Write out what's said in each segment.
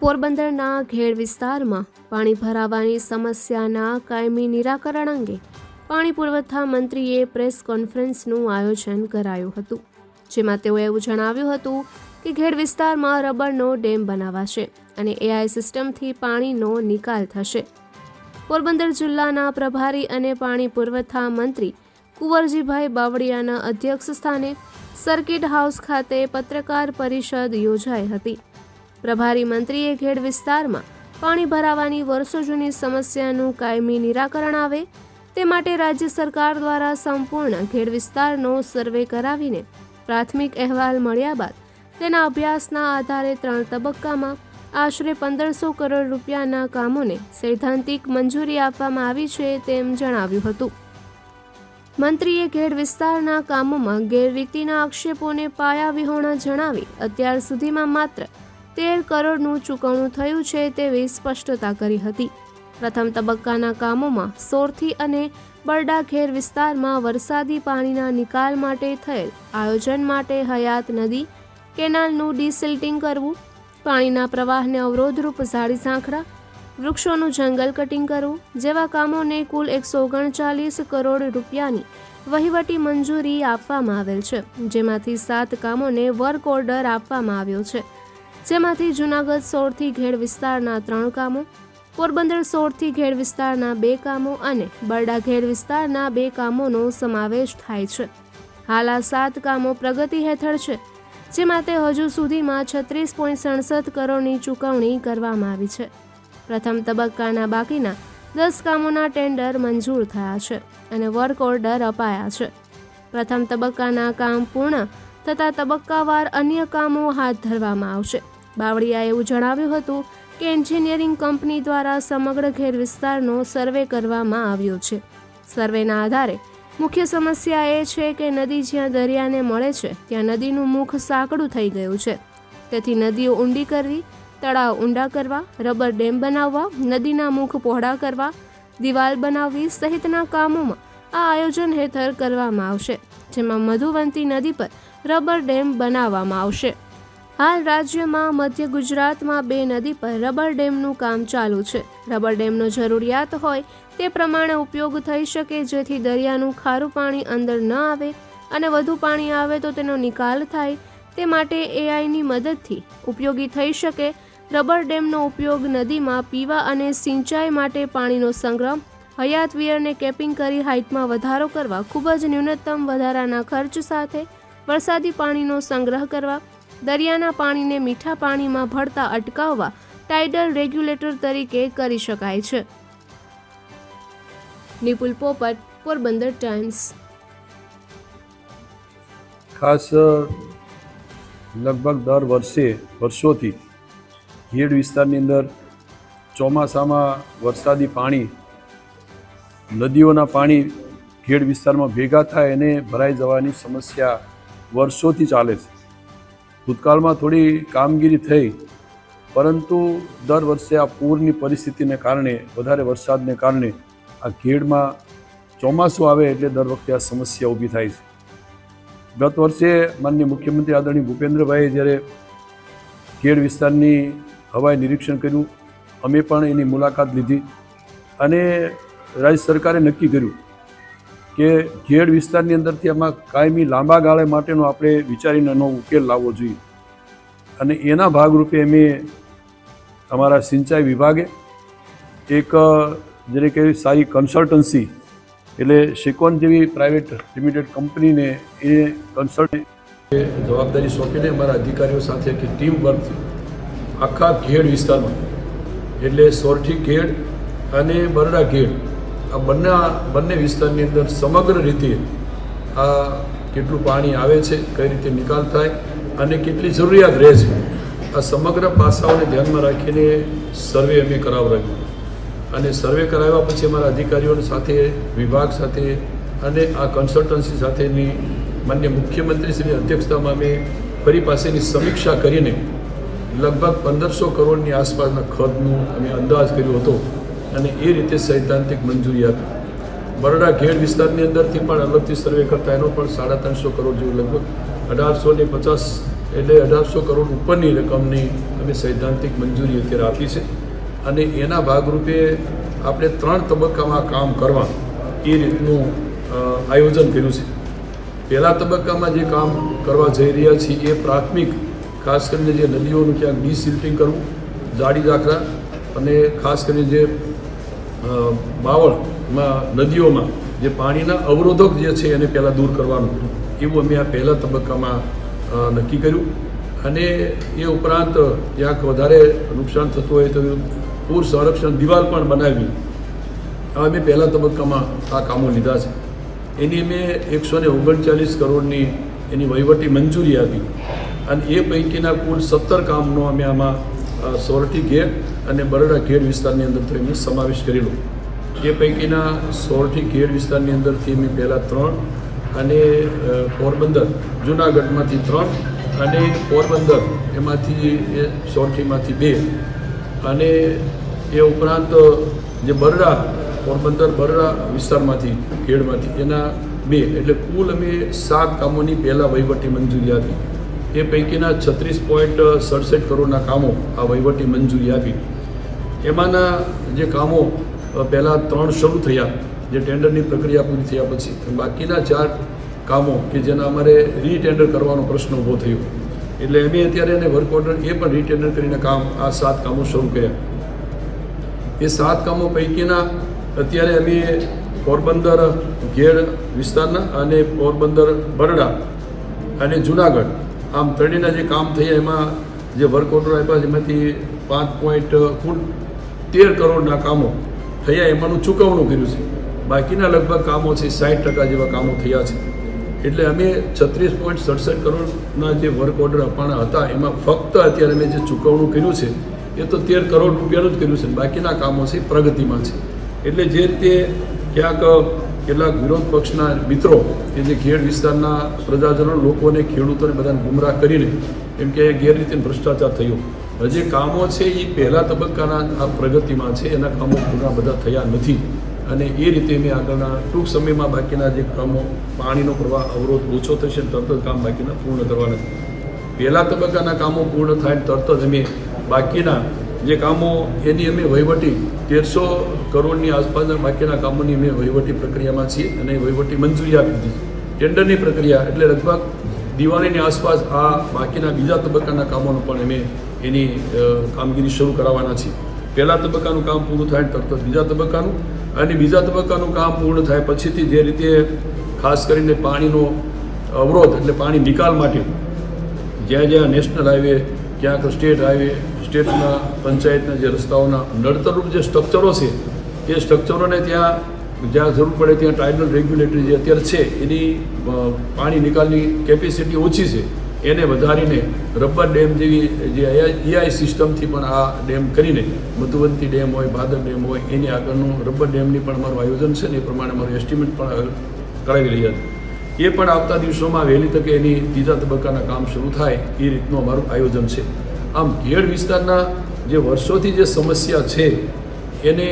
પોરબંદરના ઘેડ વિસ્તારમાં પાણી ભરાવાની સમસ્યાના કાયમી નિરાકરણ અંગે પાણી પુરવઠા મંત્રીએ પ્રેસ કોન્ફરન્સનું આયોજન કરાયું હતું, જેમાં તેઓએ એવું જણાવ્યું હતું કે ઘેડ વિસ્તારમાં રબરનો ડેમ બનાવાશે અને એઆઈ સિસ્ટમથી પાણીનો નિકાલ થશે. પોરબંદર જિલ્લાના પ્રભારી અને પાણી પુરવઠા મંત્રી કુંવરજીભાઈ બાવળિયાના અધ્યક્ષ સ્થાને સર્કિટ હાઉસ ખાતે પત્રકાર પરિષદ યોજાઈ હતી. પ્રભારી મંત્રીએ ઘેડ વિસ્તારમાં પાણી ભરાવાની વર્ષો જૂની સમસ્યાનું કાયમી નિરાકરણ આવે તે માટે રાજ્ય સરકાર દ્વારા સંપૂર્ણ ઘેડ વિસ્તારનો સર્વે કરાવીને પ્રાથમિક અહેવાલ મળ્યા બાદ તેના અભ્યાસના આધારે ત્રણ તબક્કામાં આશરે પંદરસો કરોડ રૂપિયાના કામોને સૈદ્ધાંતિક મંજૂરી આપવામાં આવી છે તેમ જણાવ્યું હતું. મંત્રીએ ઘેડ વિસ્તારના કામોમાં ગેરરીતિના આક્ષેપોને પાયા વિહોણા જણાવી, અત્યાર સુધીમાં માત્ર તેર કરોડનું ચૂકવણું થયું છે તેવી સ્પષ્ટતા કરી હતી. પ્રથમ તબક્કાના કામોમાં સોરથી અને બરડા ખેર વિસ્તારમાં વરસાદી પાણીના નિકાલ માટે થયેલ આયોજન માટે હયાત નદી, કેનાલનું ડિસિલ્ટિંગ કરવું, પાણીના પ્રવાહને અવરોધરૂપ ઝાડી ઝાંખરા વૃક્ષોનું જંગલ કટિંગ કરવું, જેવા કામોને કુલ એકસો ઓગણચાલીસ કરોડ રૂપિયાની વહીવટી મંજૂરી આપવામાં આવેલ છે, જેમાંથી સાત કામોને વર્ક ઓર્ડર આપવામાં આવ્યો છે. જેમાંથી જૂનાગઢ સોળથી ઘેડ વિસ્તારના ત્રણ કામો પોરબંદર સોળથી ઘેડ વિસ્તારના બે કામો અને બરડા ઘેડ વિસ્તારના બે કામોનો સમાવેશ થાય છે. હાલ આ સાત કામો પ્રગતિ હેઠળ છે, જેમાં તે હજુ સુધીમાં છત્રીસ પોઈન્ટ સડસઠ કરોડની ચૂકવણી કરવામાં આવી છે. પ્રથમ તબક્કાના બાકીના દસ કામોના ટેન્ડર મંજૂર થયા છે અને વર્ક ઓર્ડર અપાયા છે. પ્રથમ તબક્કાના કામ પૂર્ણ થતાં તબક્કાવાર અન્ય કામો હાથ ધરવામાં આવશે. બાવળિયાએ એવું જણાવ્યું હતું કે એન્જિનિયરિંગ કંપની દ્વારા સમગ્ર ઘેર વિસ્તારનો સર્વે કરવામાં આવ્યો છે. સર્વેના આધારે મુખ્ય સમસ્યા એ છે કે નદી જ્યાં દરિયાને મળે છે, ત્યાં નદીનું મુખ સાંકડું થઈ ગયું છે. તેથી નદીઓ ઊંડી કરવી, તળાવ ઊંડા કરવા, રબર ડેમ બનાવવા, નદીના મુખ પહોળા કરવા, દિવાલ બનાવવી સહિતના કામોમાં આ આયોજન હેઠળ કરવામાં આવશે, જેમાં મધુવંતી નદી પર રબર ડેમ બનાવવામાં આવશે. હાલ રાજ્યમાં મધ્ય ગુજરાતમાં બે નદી પર રબર ડેમનું કામ ચાલુ છે. રબર ડેમનો જરૂરિયાત હોય તે પ્રમાણે ઉપયોગ થઈ શકે જેથી દરિયાનું ખારું પાણી અંદર ન આવે અને વધુ પાણી આવે તો તેનો નિકાલ થાય. તે માટે એઆઈની મદદથી ઉપયોગી થઈ શકે. રબર ડેમનો ઉપયોગ નદીમાં પીવા અને સિંચાઈ માટે પાણીનો સંગ્રહ, હયાત વિયરને કેપિંગ કરી હાઇટમાં વધારો કરવા, ખૂબ જ ન્યૂનતમ વધારાના ખર્ચ સાથે વરસાદી પાણીનો સંગ્રહ કરવા દરિયાના પાણીને મીઠા પાણીમાં ભળતા અટકાવવા ટાઇડલ રેગ્યુલેટર તરીકે કરી શકાય છે. નિપુલ પોપટ, પોરબંદર ટાઈમ્સ ખાસ લગભગ દર વર્ષે, વર્ષોથી ગીડ વિસ્તારની અંદર ચોમાસામાં વરસાદી પાણી, નદીઓના પાણી ખેડ વિસ્તારમાં ભેગા થાય અને ભરાઈ જવાની સમસ્યા વર્ષોથી ચાલે છે. ભૂતકાળમાં થોડી કામગીરી થઈ, પરંતુ દર વર્ષે આ પૂરની પરિસ્થિતિને કારણે, વધારે વરસાદને કારણે આ ખેડમાં ચોમાસું આવે એટલે દર વખતે આ સમસ્યા ઊભી થાય છે. ગત વર્ષે માનનીય મુખ્યમંત્રી આદરણીય ભૂપેન્દ્રભાઈએ જ્યારે ખેડ વિસ્તારની હવાઈ નિરીક્ષણ કર્યું, અમે પણ એની મુલાકાત લીધી અને રાજ્ય સરકારે નક્કી કર્યું કે ઘેડ વિસ્તારની અંદરથી આમાં કાયમી લાંબા ગાળે માટેનો આપણે વિચારીને એનો ઉકેલ લાવવો જોઈએ. અને એના ભાગરૂપે અમે અમારા સિંચાઈ વિભાગે એક જેને કહેવાય સારી કન્સલ્ટન્સી, એટલે શિકોન જેવી પ્રાઇવેટ લિમિટેડ કંપનીને એ કન્સલ્ટ જવાબદારી સોંપીને અમારા અધિકારીઓ સાથે કે ટીમ વર્ક આખા ઘેડ વિસ્તારમાં. એટલે સોરઠી ઘેડ અને બરડા ઘેડ. આ બંને બંને વિસ્તારની અંદર સમગ્ર રીતે આ કેટલું પાણી આવે છે, કઈ રીતે નિકાલ થાય અને કેટલી જરૂરિયાત રહે છે, આ સમગ્ર પાસાઓને ધ્યાનમાં રાખીને સર્વે અમે કરાવડાવ્યું. અને સર્વે કરાવ્યા પછી અમારા અધિકારીઓ સાથે, વિભાગ સાથે અને આ કન્સલ્ટન્સી સાથેની માન્ય મુખ્યમંત્રીશ્રીની અધ્યક્ષતામાં અમે ફરી પાસેની સમીક્ષા કરીને લગભગ પંદરસો કરોડની આસપાસના ખર્ચનું અમે અંદાજ કર્યો હતો. અને એ રીતે સૈદ્ધાંતિક મંજૂરી આપી. બરડા ઘેડ વિસ્તારની અંદરથી પણ અલગથી સર્વે કરતા એનો પણ સાડા ત્રણસો કરોડ જેવું લગભગ અઢારસો ને પચાસ એટલે અઢારસો કરોડ ઉપરની રકમની અમે સૈદ્ધાંતિક મંજૂરી અત્યારે આપી છે. અને એના ભાગરૂપે આપણે ત્રણ તબક્કામાં કામ કરવા એ રીતનું આયોજન કર્યું છે. પહેલા તબક્કામાં જે કામ કરવા જઈ રહ્યા છીએ એ પ્રાથમિક, ખાસ કરીને જે નદીઓનું ક્યાંક ડિસિલ્ટિંગ કરવું જાડી રાખવા અને ખાસ કરીને જે બાવળમાં, નદીઓમાં જે પાણીના અવરોધક જે છે એને પહેલાં દૂર કરવાનું. એવું અમે આ પહેલા તબક્કામાં નક્કી કર્યું. અને એ ઉપરાંત ક્યાંક વધારે નુકસાન થતું હોય તો પૂર સંરક્ષણ દિવાલ પણ બનાવી. અમે પહેલા તબક્કામાં આ કામો લીધા છે. એની મેં એકસો ને ઓગણચાલીસ કરોડની એની વહીવટી મંજૂરી આપી. અને એ પૈકીના કુલ સત્તર કામનો અમે આમાં સોરઠી ગેટ અને બરોડા ગેટ વિસ્તારની અંદર તો એમને સમાવેશ કરેલો. એ પૈકીના સોરઠી ગેટ વિસ્તારની અંદરથી અમે પહેલાં ત્રણ અને પોરબંદર, જુનાગઢમાંથી ત્રણ અને પોરબંદર એમાંથી એ સોરઠીમાંથી બે. અને એ ઉપરાંત જે બરડા, પોરબંદર બરડા વિસ્તારમાંથી ખેડમાંથી એના બે. એટલે કુલ અમે સાત કામોની પહેલાં વહીવટી મંજૂરી આપી. એ પૈકીના છત્રીસ પોઈન્ટ સડસઠ કરોડના કામો આ વહીવટી મંજૂરી આપી. એમાંના જે કામો પહેલાં ત્રણ શરૂ થયા, જે ટેન્ડરની પ્રક્રિયા પૂરી થયા પછી. બાકીના ચાર કામો કે જેના અમારે રીટેન્ડર કરવાનો પ્રશ્ન ઊભો થયો. એટલે અમે અત્યારે એને વર્ક ઓર્ડર એ પણ રીટેન્ડર કરીને કામ આ સાત કામો શરૂ કર્યા. એ સાત કામો પૈકીના અત્યારે અમે પોરબંદર, ઘેડ વિસ્તારના અને પોરબંદર, બરડા અને જુનાગઢ આમ ત્રણેયના જે કામ થયા એમાં જે વર્ક ઓર્ડર આપ્યા છે, એમાંથી પાંચ પોઈન્ટ કુલ તેર કરોડના કામો થયા એમાંનું ચૂકવણું કર્યું છે. બાકીના લગભગ કામો છે સાઠ ટકા જેવા કામો થયા છે. એટલે અમે છત્રીસ પોઈન્ટ સડસઠ કરોડના જે વર્ક ઓર્ડર આપવાના હતા, એમાં ફક્ત અત્યારે અમે જે ચૂકવણું કર્યું છે, એ તો તેર કરોડ રૂપિયાનું જ કર્યું છે. બાકીના કામો છે, પ્રગતિમાં છે. એટલે જે રીતે ક્યાંક કેટલાક વિરોધ પક્ષના મિત્રો કે જે ખેડ વિસ્તારના પ્રજાજનો, લોકોને, ખેડૂતોને બધાને ગુમરાહ કરીને એમ કે ગેરરીતે ભ્રષ્ટાચાર થયો. હજી કામો છે એ પહેલા તબક્કાના આ પ્રગતિમાં છે, એના કામો પૂરા બધા થયા નથી. અને એ રીતે મેં આગળના ટૂંક સમયમાં બાકીના જે કામો, પાણીનો પ્રવાહ, અવરોધ ઓછો થશે તરત જ કામ બાકીના પૂર્ણ કરવાના પહેલા તબક્કાના કામો પૂર્ણ થાય તરત જ અમે બાકીના જે કામો એની અમે વહીવટી તેરસો કરોડની આસપાસના બાકીના કામોની અમે વહીવટી પ્રક્રિયામાં છીએ અને વહીવટી મંજૂરી આપી દીધી ટેન્ડરની પ્રક્રિયા એટલે લગભગ દિવાળીની આસપાસ આ બાકીના બીજા તબક્કાના કામોનું પણ અમે એની કામગીરી શરૂ કરાવવાના છીએ. પહેલા તબક્કાનું કામ પૂરું થાય તરત બીજા તબક્કાનું અને બીજા તબક્કાનું કામ પૂર્ણ થાય પછીથી જે રીતે ખાસ કરીને પાણીનો અવરોધ એટલે પાણી નિકાલ માટે જ્યાં જ્યાં નેશનલ હાઈવે, ક્યાંક સ્ટેટ હાઈવે સ્ટેટના, પંચાયતના જે રસ્તાઓના નડતરરૂપ જે સ્ટ્રક્ચરો છે, એ સ્ટ્રક્ચરોને ત્યાં, જ્યાં જરૂર પડે ત્યાં ટ્રાઇબલ રેગ્યુલેટરી જે અત્યારે છે, એની પાણી નિકાલની કેપેસિટી ઓછી છે, એને વધારીને રબર ડેમ જેવી જે એઆઈ સિસ્ટમથી પણ આ ડેમ કરીને મધુવંતી ડેમ હોય, ભાદર ડેમ હોય, એની આગળનું રબર ડેમની પણ અમારું આયોજન છે ને એ પ્રમાણે અમારું એસ્ટિમેટ પણ કરાવી રહ્યા છે. એ પણ આવતા દિવસોમાં વહેલી તકે એની ત્રીજા તબક્કાના કામ શરૂ થાય, એ રીતનું અમારું આયોજન છે. આમ ઘેડ વિસ્તારના જે વર્ષોથી જે સમસ્યા છે, એને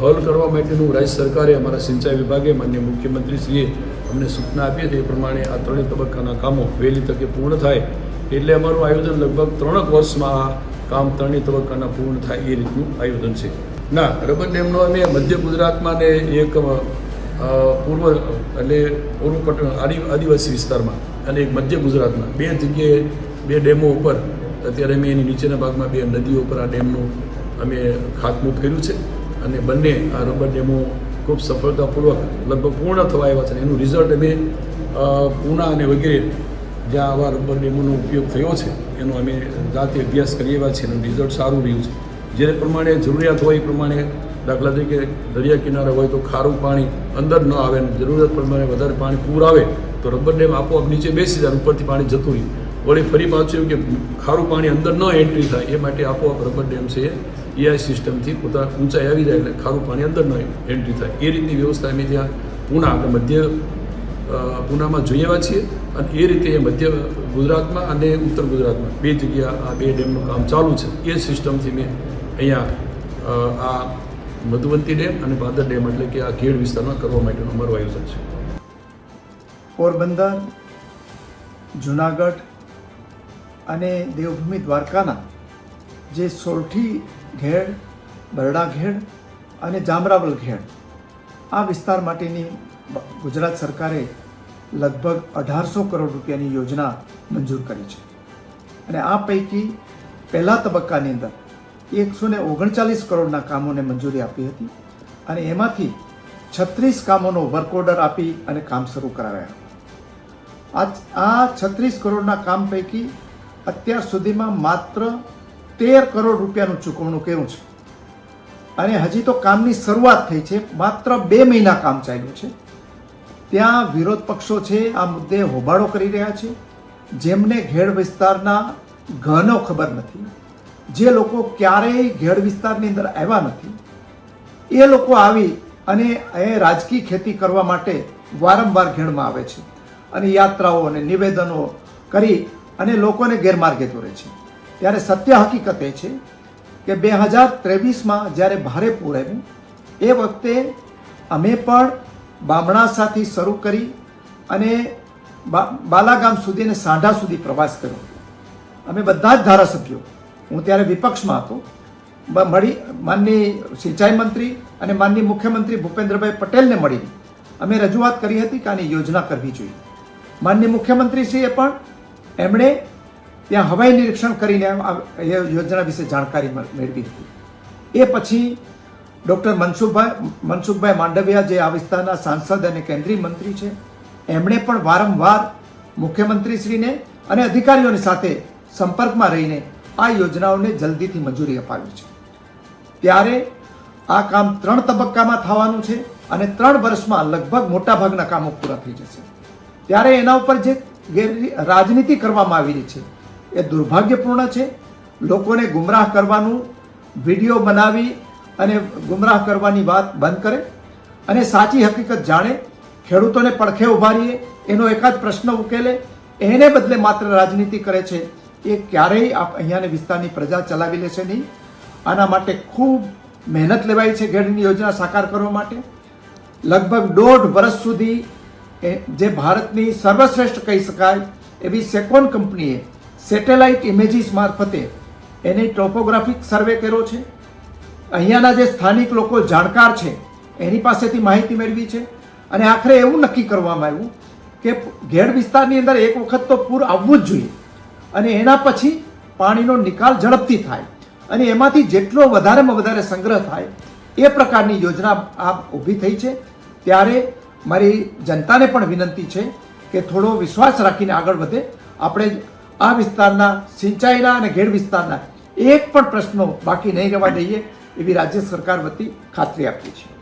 હલ કરવા માટેનું રાજ્ય સરકારે અમારા સિંચાઈ વિભાગે, માન્ય મુખ્યમંત્રીશ્રીએ અમને સૂચના આપી હતી. એ પ્રમાણે આ ત્રણેય તબક્કાના કામો વહેલી તકે પૂર્ણ થાય. એટલે અમારું આયોજન લગભગ ત્રણેક વર્ષમાં આ કામ ત્રણેય તબક્કાના પૂર્ણ થાય એ રીતનું આયોજન છે. ના, રબર ડેમનો અમે મધ્ય ગુજરાતમાં ને એક પૂર્વ એટલે પૂર્વ પટણ આદિ, આદિવાસી વિસ્તારમાં અને એક મધ્ય ગુજરાતમાં બે જગ્યાએ, બે ડેમો ઉપર અત્યારે અમે એની નીચેના ભાગમાં બે નદીઓ ઉપર આ ડેમનું અમે ખાતમુહૂર્ત કર્યું છે અને બંને આ રબર ડેમો ખૂબ સફળતાપૂર્વક લગભગ પૂર્ણ થવા આવ્યા છે એનું રિઝલ્ટ અમે પૂના અને વગેરે જ્યાં આવા રબર ડેમોનો ઉપયોગ થયો છે, એનો અમે જાતે અભ્યાસ કરી આવ્યા છીએ એનું રિઝલ્ટ સારું રહ્યું છે. જે પ્રમાણે જરૂરિયાત હોય એ પ્રમાણે દાખલા તરીકે દરિયા કિનારે હોય તો ખારું પાણી અંદર ન આવે અને જરૂરિયાત પ્રમાણે વધારે પાણી પૂર આવે તો રબર ડેમ આપોઆપ નીચે બેસી જાય ઉપરથી પાણી જતું રહે. વળી ફરી પાછું કે ખારું પાણી અંદર ન એન્ટ્રી થાય, એ માટે આપોઆપ રબર ડેમ છે એ એઆઈ સિસ્ટમથી પોતા ઊંચાઈ આવી જાય એટલે ખારું પાણી અંદર ન એન્ટ્રી થાય. એ રીતની વ્યવસ્થા અમે ત્યાં પૂના આપણે મધ્ય પૂનામાં જોઈ આવ્યા છીએ અને એ રીતે એ મધ્ય ગુજરાતમાં અને ઉત્તર ગુજરાતમાં બે જગ્યા આ બે ડેમનું કામ ચાલુ છે. એ સિસ્ટમથી મેં અહીંયા આ મધુવંતી ડેમ અને ભાદર ડેમ એટલે કે આ ખેડ વિસ્તારમાં કરવા માટેનું અમારું આયોજન છે. પોરબંદર, જુનાગઢ અને દેવભૂમિ દ્વારકાના જે સોરઠી ઘેડ, બરડા ઘેડ અને જામરાવલ ઘેડ, આ વિસ્તાર માટેની ગુજરાત સરકારે લગભગ અઢારસો કરોડ રૂપિયાની યોજના મંજૂર કરી છે. અને આ પૈકી પહેલા તબક્કાની અંદર એકસો ને ઓગણચાલીસ કરોડના કામોને મંજૂરી આપી હતી અને એમાંથી છત્રીસ કામોનો વર્ક ઓર્ડર આપી અને કામ શરૂ કરાવ્યા આ છત્રીસ કરોડના કામ પૈકી અત્યાર સુધીમાં માત્ર તેર કરોડ રૂપિયાનું ચૂકવણું કર્યું છે. અને હજી તો કામની શરૂઆત થઈ છે. માત્ર બે મહિના કામ ચાલ્યું છે. ત્યાં વિરોધ પક્ષો છે, આ મુદ્દે હોબાળો કરી રહ્યા છે. જેમને ઘેડ વિસ્તારના ઘનો ખબર નથી. જે લોકો ક્યારેય ઘેડ વિસ્તારની અંદર આવ્યા નથી. એ લોકો આવી અને એ રાજકીય ખેતી કરવા માટે વારંવાર ઘેડમાં આવે છે. અને યાત્રાઓ અને નિવેદનો કરી અને લોકોને ગેરમાર્ગે દોરે છે. ત્યારે સત્ય હકીકત એ છે કે બે હજાર ત્રેવીસમાં જ્યારે ભારે પૂર આવ્યું, એ વખતે અમે પણ બામણાસાથી શરૂ કરી અને બાલાગામ સુધી અને સાંઢા સુધી પ્રવાસ કર્યો. અમે બધા જ ધારાસભ્યો, હું ત્યારે વિપક્ષમાં હતો મળી, માનની સિંચાઈ મંત્રી અને માનની મુખ્યમંત્રી ભૂપેન્દ્રભાઈ પટેલને મળીને અમે રજૂઆત કરી હતી કે આની યોજના કરવી જોઈએ. માનની મુખ્યમંત્રીશ્રીએ પણ એમણે ત્યાં હવાઈ નિરીક્ષણ કરીને એ યોજના વિશે જાણકારી મળ- મેળવી હતી. એ પછી ડૉક્ટર મનસુખભાઈ મનસુખભાઈ માંડવિયા જે આ વિસ્તારના સાંસદ અને કેન્દ્રીય મંત્રી છે, એમણે પણ વારંવાર મુખ્યમંત્રીશ્રીને અને અધિકારીઓની સાથે સંપર્કમાં રહીને આ યોજનાઓને જલ્દીથી મંજૂરી અપાવી છે. ત્યારે આ કામ ત્રણ તબક્કામાં થવાનું છે અને ત્રણ વર્ષમાં લગભગ મોટાભાગના કામો પૂરા થઈ જશે. ત્યારે એના ઉપર જે ગેર રાજનીતિ કરવામાં આવી રહી છે. એ દુર્ભાગ્યપૂર્ણ છે. લોકોને ગુમરાહ કરવાનું વીડિયો બનાવી અને ગુમરાહ કરવાની વાત બંધ કરે અને સાચી હકીકત જાણે, ખેડૂતોને પડખે ઉભારીએ એનો એકાદ પ્રશ્ન ઉકેલે, એને બદલે માત્ર રાજનીતિ કરે છે, એ ક્યારેય આપ અહીંયાની વિસ્તારની પ્રજા ચલાવી લેશે નહીં. આના માટે ખૂબ મહેનત લેવાઈ છે ઘેડની યોજના સાકાર કરવા માટે. લગભગ દોઢ વર્ષ સુધી જે ભારતની સર્વશ્રેષ્ઠ કહી શકાય એવી સેકોન કંપનીએ સેટેલાઇટ ઇમેજીસ મારફતે એની ટોપોગ્રાફિક સર્વે કર્યો છે. અહીંયાના જે સ્થાનિક લોકો જાણકાર છે, એની પાસેથી માહિતી મેળવી છે. અને આખરે એવું નક્કી કરવામાં આવ્યું કે ઘેડ વિસ્તારની અંદર એક વખત તો પૂર આવવું જ જોઈએ. અને એના પછી પાણીનો નિકાલ ઝડપથી થાય. અને એમાંથી જેટલો વધારેમાં વધારે સંગ્રહ થાય એ પ્રકારની યોજના આ ઊભી થઈ છે. ત્યારે મારી જનતાને પણ વિનંતી છે કે થોડો વિશ્વાસ રાખીને આગળ વધે. આપણે આ વિસ્તારના સિંચાઈના અને ઘેડ વિસ્તારના એક પણ પ્રશ્નો બાકી નહીં રહેવા દઈએ એવી રાજ્ય સરકાર વતી ખાતરી આપીએ છીએ.